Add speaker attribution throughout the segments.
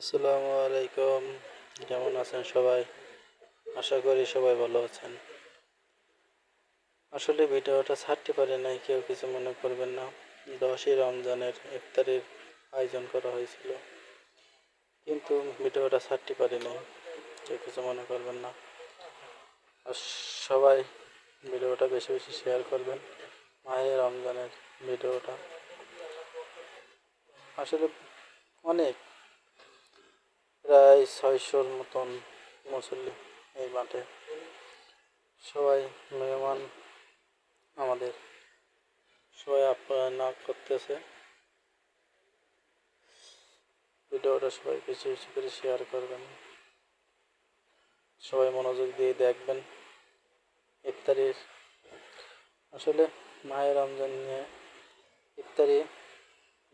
Speaker 1: আসসালামু আলাইকুম। কেমন আছেন সবাই? আশা করি সবাই ভালো আছেন। আসলে ভিডিওটা ছাড়তে পারি নাই, কেউ কিছু মনে করবেন না। দশই রমজানের ইফতারির আয়োজন করা হয়েছিল। কিন্তু ভিডিওটা ছাড়তে পারি নাই, কেউ কিছু মনে করবেন না। আর সবাই ভিডিওটা বেশি বেশি শেয়ার করবেন মাহে রমজানের ভিডিওটা। আসলে অনেক ছয়শোর মতন মুসল্লি এই মাঠে। সবাই মেহমান আমাদের। সবাই আপ্যায়ন করতেছে। ভিডিওটা সবাই বেশি বেশি করে শেয়ার করবেন। সবাই মনোযোগ দিয়ে দেখবেন। ইফতারির আসলে মায়ের রমজান নিয়ে ইফতারি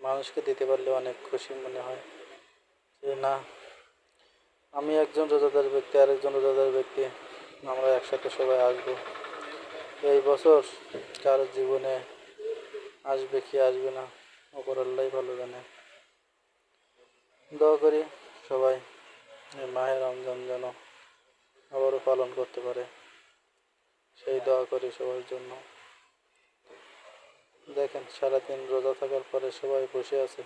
Speaker 1: মানুষকে দিতে পারলে অনেক খুশি মনে হয় যে না আমি একজন রোজাদার ব্যক্তি, আরেকজন রোজাদার ব্যক্তি। আমরা একসাথে সবাই আসব। এই বছর কার জীবনে আসবে কি আসবে না, ওপর আল্লাহ ভালো জানে। দোয়া করি সবাই এই মাহের রমজান যেন আবারও পালন করতে পারে। সেই দোয়া করি সবার জন্য। দেখেন সারাদিন রোজা থাকার পরে সবাই বসে আছে।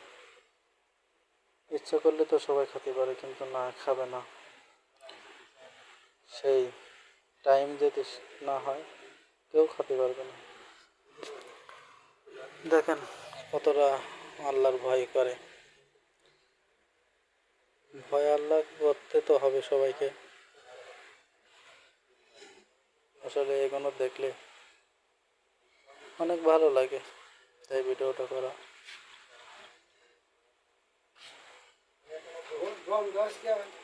Speaker 1: ইচ্ছা করলে তো সবাই খেতে পারে, কিন্তু না খাবে না। সেই টাইম যদি না হয়, কেউ খেতে পারবে না। দেখেন কতটা আল্লাহর ভয় করে। ভয় আল্লাহ করতে তো হবে সবাইকে। আসলে এগুলো দেখলে অনেক ভালো লাগে, তাই ভিডিওটা করা।
Speaker 2: Tamam gaz gel.